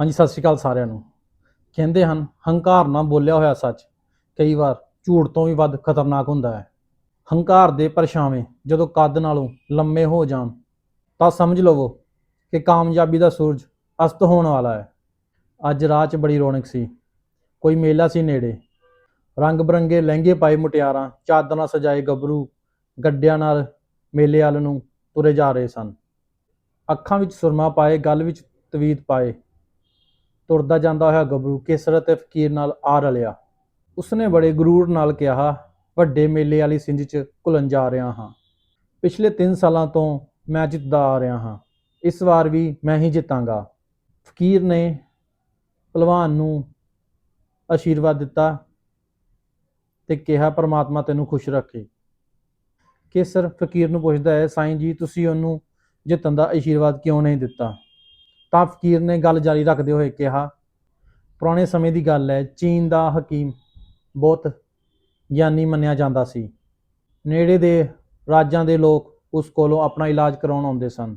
ਹਾਂਜੀ, ਸਤਿ ਸ਼੍ਰੀ ਅਕਾਲ ਸਾਰਿਆਂ ਨੂੰ। ਕਹਿੰਦੇ ਹਨ, ਹੰਕਾਰ ਨਾਲ ਬੋਲਿਆ ਹੋਇਆ ਸੱਚ। ਕਈ ਵਾਰ ਝੂਠ ਤੋਂ ਵੀ ਵੱਧ ਖਤਰਨਾਕ ਹੁੰਦਾ ਹੈ। ਹੰਕਾਰ ਦੇ ਪਰਛਾਵੇਂ ਜਦੋਂ ਕੱਦ ਨਾਲੋਂ ਲੰਮੇ ਹੋ ਜਾਣ, ਤਾਂ ਸਮਝ ਲਵੋ ਕਿ ਕਾਮਯਾਬੀ ਦਾ ਸੂਰਜ ਅਸਤ ਹੋਣ ਵਾਲਾ ਹੈ। ਅੱਜ ਰਾਹ 'ਚ ਬੜੀ ਰੌਣਕ ਸੀ। ਕੋਈ ਮੇਲਾ ਸੀ ਨੇੜੇ। ਰੰਗ ਬਰੰਗੇ ਲਹਿੰਗੇ ਪਾਏ ਮੁਟਿਆਰਾਂ, ਚਾਦਰਾਂ ਸਜਾਏ ਗੱਭਰੂ, ਗੱਡਿਆਂ ਨਾਲ ਮੇਲੇ ਵਾਲ ਨੂੰ ਤੁਰੇ ਜਾ ਰਹੇ ਸਨ। ਅੱਖਾਂ ਵਿੱਚ ਸੁਰਮਾ ਪਾਏ, ਗੱਲ ਵਿੱਚ ਤਵੀਤ ਪਾਏ। ਤੁਰਦਾ ਜਾਂਦਾ ਹੋਇਆ ਗੱਭਰੂ ਕੇਸਰ ਅਤੇ ਫਕੀਰ ਨਾਲ ਆ ਰਲਿਆ। ਉਸਨੇ ਬੜੇ ਗਰੂਰ ਨਾਲ ਕਿਹਾ, ਵੱਡੇ ਮੇਲੇ ਵਾਲੀ ਸਿੰਜ 'ਚ ਘੁਲਣ ਜਾ ਰਿਹਾ ਹਾਂ। ਪਿਛਲੇ 3 ਸਾਲਾਂ ਤੋਂ ਮੈਂ ਜਿੱਤਦਾ ਆ ਰਿਹਾ ਹਾਂ। ਇਸ ਵਾਰ ਵੀ ਮੈਂ ਹੀ ਜਿੱਤਾਂਗਾ। ਫਕੀਰ ਨੇ ਪਹਿਲਵਾਨ ਨੂੰ ਆਸ਼ੀਰਵਾਦ ਦਿੱਤਾ ਤੇ ਕਿਹਾ, ਪਰਮਾਤਮਾ ਤੈਨੂੰ ਖੁਸ਼ ਰੱਖੇ। ਕੇਸਰ ਫਕੀਰ ਨੂੰ ਪੁੱਛਦਾ ਹੈ, ਸਾਈਂ ਜੀ, ਤੁਸੀਂ ਉਹਨੂੰ ਜਿੱਤਣ ਦਾ ਆਸ਼ੀਰਵਾਦ ਕਿਉਂ ਨਹੀਂ ਦਿੱਤਾ? ਤਾਂ ਫਕੀਰ ਨੇ ਗੱਲ ਜਾਰੀ ਰੱਖਦੇ ਹੋਏ ਕਿਹਾ, ਪੁਰਾਣੇ ਸਮੇਂ ਦੀ ਗੱਲ ਹੈ, ਚੀਨ ਦਾ ਹਕੀਮ ਬਹੁਤ ਗਿਆਨੀ ਮੰਨਿਆ ਜਾਂਦਾ ਸੀ। ਨੇੜੇ ਦੇ ਰਾਜਾਂ ਦੇ ਲੋਕ ਉਸ ਕੋਲੋਂ ਆਪਣਾ ਇਲਾਜ ਕਰਾਉਣ ਆਉਂਦੇ ਸਨ।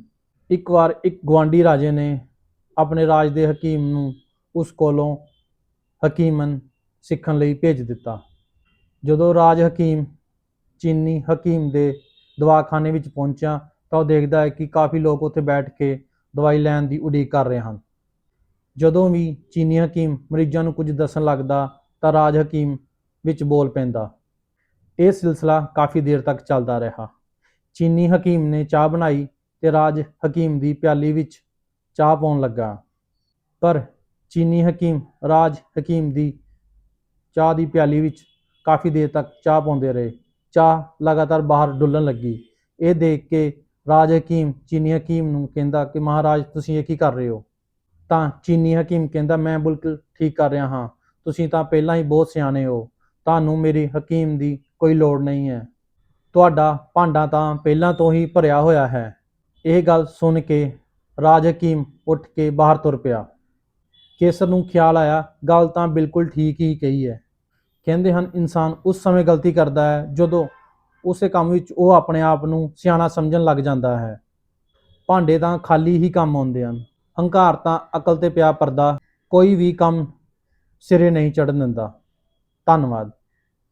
ਇੱਕ ਵਾਰ ਇੱਕ ਗਵਾਂਡੀ ਰਾਜੇ ਨੇ ਆਪਣੇ ਰਾਜ ਦੇ ਹਕੀਮ ਨੂੰ ਉਸ ਕੋਲੋਂ ਹਕੀਮਨ ਸਿੱਖਣ ਲਈ ਭੇਜ ਦਿੱਤਾ। ਜਦੋਂ ਰਾਜ ਹਕੀਮ ਚੀਨੀ ਹਕੀਮ ਦੇ ਦਵਾਖਾਨੇ ਵਿੱਚ ਪਹੁੰਚਿਆ ਤਾਂ ਉਹ ਦੇਖਦਾ ਹੈ ਕਿ ਕਾਫੀ ਲੋਕ ਉੱਥੇ ਬੈਠ ਕੇ ਦਵਾਈ ਲੈਣ ਦੀ ਉਡੀਕ ਕਰ ਰਹੇ ਹਨ। ਜਦੋਂ ਵੀ ਚੀਨੀ ਹਕੀਮ ਮਰੀਜ਼ਾਂ ਨੂੰ ਕੁਝ ਦੱਸਣ ਲੱਗਦਾ, ਤਾਂ ਰਾਜ ਹਕੀਮ ਵਿੱਚ ਬੋਲ ਪੈਂਦਾ। ਇਹ ਸਿਲਸਿਲਾ ਕਾਫੀ ਦੇਰ ਤੱਕ ਚੱਲਦਾ ਰਿਹਾ। ਚੀਨੀ ਹਕੀਮ ਨੇ ਚਾਹ ਬਣਾਈ ਤੇ ਰਾਜ ਹਕੀਮ ਦੀ ਪਿਆਲੀ ਵਿੱਚ ਚਾਹ ਪਾਉਣ ਲੱਗਾ। ਪਰ ਚੀਨੀ ਹਕੀਮ, ਰਾਜ ਹਕੀਮ ਦੀ ਚਾਹ ਦੀ ਪਿਆਲੀ ਵਿੱਚ ਕਾਫੀ ਦੇਰ ਤੱਕ ਚਾਹ ਪਾਉਂਦੇ ਰਹੇ। ਚਾਹ ਲਗਾਤਾਰ ਬਾਹਰ ਡੁੱਲਣ ਲੱਗੀ। ਇਹ ਦੇਖ ਕੇ ਰਾਜ ਹਕੀਮ, ਚੀਨੀ ਹਕੀਮ ਨੂੰ ਕਹਿੰਦਾ ਕਿ ਮਹਾਰਾਜ, ਤੁਸੀਂ ਇਹ ਕੀ ਕਰ ਰਹੇ ਹੋ? ਤਾਂ ਚੀਨੀ ਹਕੀਮ ਕਹਿੰਦਾ, ਮੈਂ ਬਿਲਕੁਲ ਠੀਕ ਕਰ ਰਿਹਾ ਹਾਂ। ਤੁਸੀਂ ਤਾਂ ਪਹਿਲਾਂ ਹੀ ਬਹੁਤ ਸਿਆਣੇ ਹੋ। ਤੁਹਾਨੂੰ ਮੇਰੀ ਹਕੀਮ ਦੀ ਕੋਈ ਲੋੜ ਨਹੀਂ ਹੈ। ਤੁਹਾਡਾ ਭਾਂਡਾ ਤਾਂ ਪਹਿਲਾਂ ਤੋਂ ਹੀ ਭਰਿਆ ਹੋਇਆ ਹੈ। ਇਹ ਗੱਲ ਸੁਣ ਕੇ ਰਾਜ ਹਕੀਮ ਉੱਠ ਕੇ ਬਾਹਰ ਤੁਰ ਪਿਆ। ਕੇਸਰ ਨੂੰ ਖਿਆਲ ਆਇਆ, ਗੱਲ ਤਾਂ ਬਿਲਕੁਲ ਠੀਕ ਹੀ ਕਹੀ ਹੈ। ਕਹਿੰਦੇ ਹਨ, ਇਨਸਾਨ ਉਸ ਸਮੇਂ ਗਲਤੀ ਕਰਦਾ ਹੈ ਜਦੋਂ ਉਸੇ ਕੰਮ ਵਿੱਚ ਉਹ ਆਪਣੇ ਆਪ ਨੂੰ ਸਿਆਣਾ ਸਮਝਣ ਲੱਗ ਜਾਂਦਾ ਹੈ। ਭਾਂਡੇ ਤਾਂ ਖਾਲੀ ਹੀ ਕੰਮ ਆਉਂਦੇ ਹਨ। ਹੰਕਾਰ ਤਾਂ ਅਕਲ ਤੇ ਪਿਆ ਪਰਦਾ ਕੋਈ ਵੀ ਕੰਮ ਸਿਰੇ ਨਹੀਂ ਚੜਨ ਦਿੰਦਾ। ਧੰਨਵਾਦ।